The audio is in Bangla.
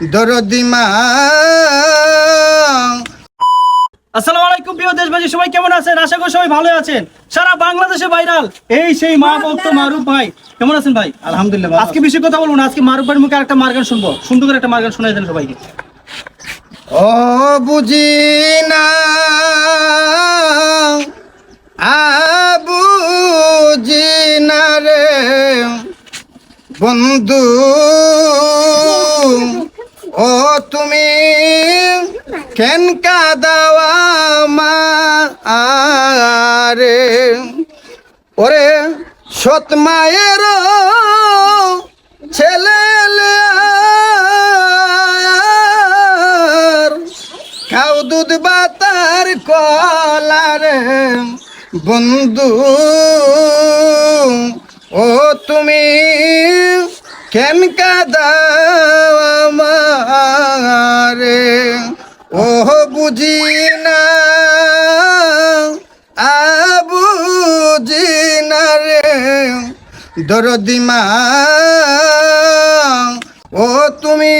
দরদিমা। আসসালামু আলাইকুম প্রিয় দেশবাসী সবাই কেমন আছেন? আশা করি সবাই ভালো আছেন। সারা বাংলাদেশে ভাইরাল এই সেই মা ভক্ত মারুফ ভাই। কেমন আছেন ভাই? আলহামদুলিল্লাহ আজকে বেশি কথা বলব না আজকে মারুফ ভাইয়ের মুখে একটা মার্গান শুনব। সুন্দর করে একটা মার্গান শোনাই দেন সবাইকে। ও বুঝি না আবুজি না রে বন্ধু। ও তুমি কেন কাদাওয়া ওরে সৎ মায়ের ছেলে খাও দুধ বাতার কলারে বন্ধু। ও তুমি কেন কাদাও ও বুঝি না। বুঝি না রে। দরদিমা ও তুমি